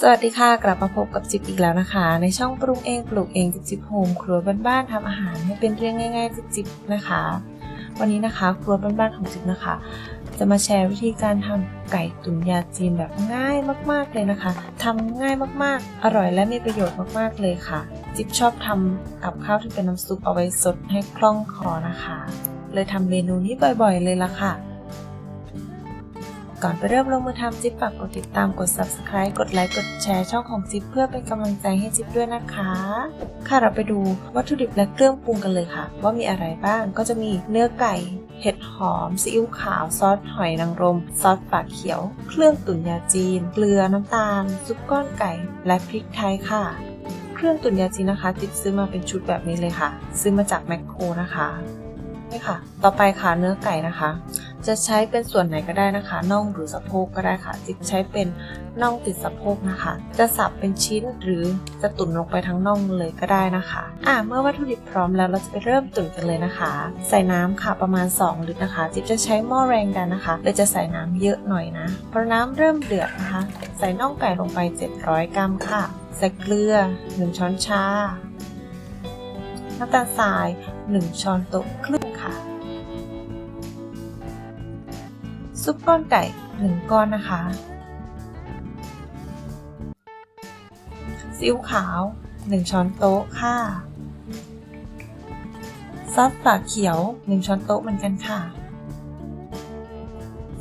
สวัสดีค่ะ กลับมาพบกับจิ๊บอีกแล้วนะคะ ในช่องปรุงเองปลูกเองจิ๊บจิ๊บโฮมครัวบ้านๆทำอาหารให้เป็นเรื่องง่ายๆจิ๊บจิ๊บนะคะ วันนี้นะคะ ครัวบ้านๆของจิ๊บนะคะ จะมาแชร์วิธีการทำไก่ตุ๋นยาจีนแบบง่ายมากๆเลยนะคะทำง่ายมากๆ อร่อยและมีประโยชน์มากๆเลยค่ะ จิ๊บชอบทำกับข้าวที่เป็นน้ำซุปเอาไว้สดให้คล่องคอนะคะ เลยทำเมนูนี้บ่อย ๆ เลยละค่ะ ก่อนไปเริ่มลงมือทำจิ๊บฝากกดติดตามกด subscribe กดไลค์กดแชร์ช่องของจิ๊บเพื่อเป็นกำลังใจให้จิ๊บด้วยนะคะ ค่ะเราไปดูวัตถุดิบและเครื่องปรุงกันเลยค่ะ ว่ามีอะไรบ้างก็จะมีเนื้อไก่เห็ดหอมซีอิ๊วขาว ซอสหอยนางรม ซอสปากเขียว เครื่องตุ๋นยาจีน เกลือน้ำตาล ซุปก้อนไก่ และพริกไทยค่ะ เครื่องตุ๋นยาจีนนะคะจิ๊บซื้อมาเป็นชุดแบบนี้เลยค่ะ ซื้อมาจากแมคโครนะคะ นี่ค่ะ ต่อไปค่ะเนื้อไก่นะคะ จะใช้เป็นส่วนไหนก็ได้นะคะน่องหรือสะโพกก็ได้ค่ะ จิ๊บใช้เป็นน่องติดสะโพกนะคะ จะสับเป็นชิ้นหรือจะตุ๋นลงไปทั้งน่องเลยก็ได้นะคะ อ่าเมื่อวัตถุดิบพร้อมแล้วเราจะไปเริ่มตุ๋นกันเลยนะคะ ใส่น้ำค่ะประมาณ2ลิตรนะคะ จิ๊บจะใช้หม้อแรงดันนะคะเลยจะใส่น้ำเยอะหน่อยนะพอน้ำเริ่มเดือดนะคะ ใส่น่องไก่ลงไป 700 กรัมค่ะ ใส่เกลือ 1 ช้อนชา น้ำตาลทราย 1 ช้อนโต๊ะครึ่งค่ะ ซุปก้อนไก่ 1 ก้อนนะคะซีอิ๊วขาว 1 ช้อนโต๊ะค่ะซอสฝาเขียว 1 ช้อนโต๊ะเหมือนกันค่ะ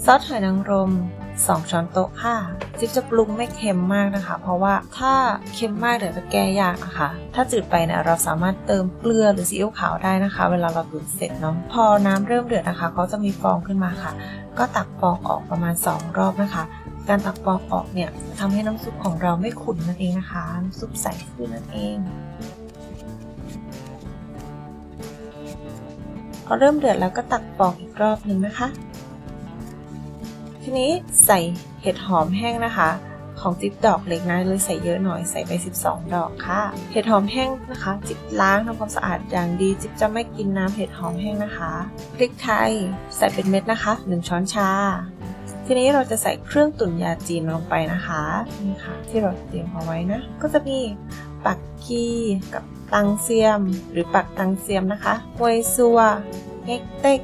ซอสหอยนางรม 2 ช้อนโต๊ะค่ะจิ๊บจะปรุงไม่เค็มมากนะคะ เพราะว่าถ้าเค็มมากเดี๋ยวจะแก้ยากนะคะ ถ้าจืดไปเนี่ยเราสามารถเติมเกลือหรือซีอิ๊วขาวได้นะคะ เวลาเราตุ๋นเสร็จเนาะพอน้ำเริ่มเดือดนะคะเขาจะมีฟองขึ้นมาค่ะ ก็ตักฟองออกประมาณ 2 รอบนะคะ การตักฟองออกเนี่ยทำให้น้ำซุปของเราไม่ขุ่นนั่นเองนะคะน้ำซุปใสขึ้นนั่นเองพอเริ่มเดือดแล้วก็ตักฟองอีกรอบหนึ่งนะคะ ทีนี้ใส่เห็ดหอมแห้งนะคะ ของจิ๊บดอกเล็กนะเลยใส่เยอะหน่อยใส่ไป 12 ดอกค่ะ เห็ดหอมแห้งนะคะ จิ๊บล้างทำความสะอาดอย่างดี จิ๊บจะไม่กินน้ำเห็ดหอมแห้งนะคะ พริกไทยใส่เป็นเม็ดนะคะ 1 ช้อนชาทีนี้เราจะใส่เครื่องตุ๋นยาจีนลงไปนะคะนี่ค่ะ ที่เราเตรียมเอาไว้นะ ก็จะมีปักกี้กับตังเซียม หรือปักตังเซียมนะคะฮวยซัวเฮกเต็ก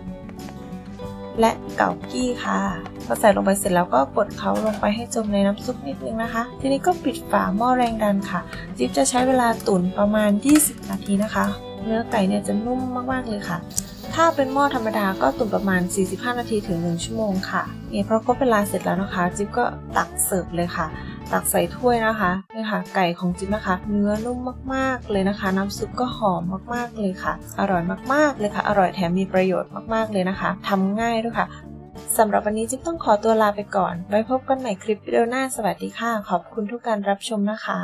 และเก่ากี้ค่ะพอใส่ลงไปเสร็จแล้วก็กดเขาลงไปให้จมในน้ำซุปนิดนึงนะคะ ทีนี้ก็ปิดฝาหม้อแรงดันค่ะ จิ๊บจะใช้เวลาตุ๋นประมาณ 20 นาทีนะคะ เนื้อไก่เนี่ยจะนุ่มมากๆเลยค่ะถ้าเป็นหม้อธรรมดาก็ตุ๋นประมาณ 45 นาทีถึง 1 ชั่วโมงค่ะเนี่ยพอครบเวลาเสร็จแล้วนะคะ จิ๊บก็ตักเสิร์ฟเลยค่ะ ตักใส่ถ้วยนะคะนี่ค่ะ ไก่ของจิ๊บนะคะ เนื้อนุ่มมากๆเลยนะคะ น้ำซุปก็หอมมากๆเลยค่ะ อร่อยมากๆเลยค่ะ อร่อยแถมมีประโยชน์มากๆเลยนะคะทำง่ายด้วยค่ะสำหรับวันนี้จิ๊บต้องขอตัวลาไปก่อน ไว้พบกันใหม่คลิปวิดีโอหน้า สวัสดีค่ะ ขอบคุณทุกการรับชมนะคะ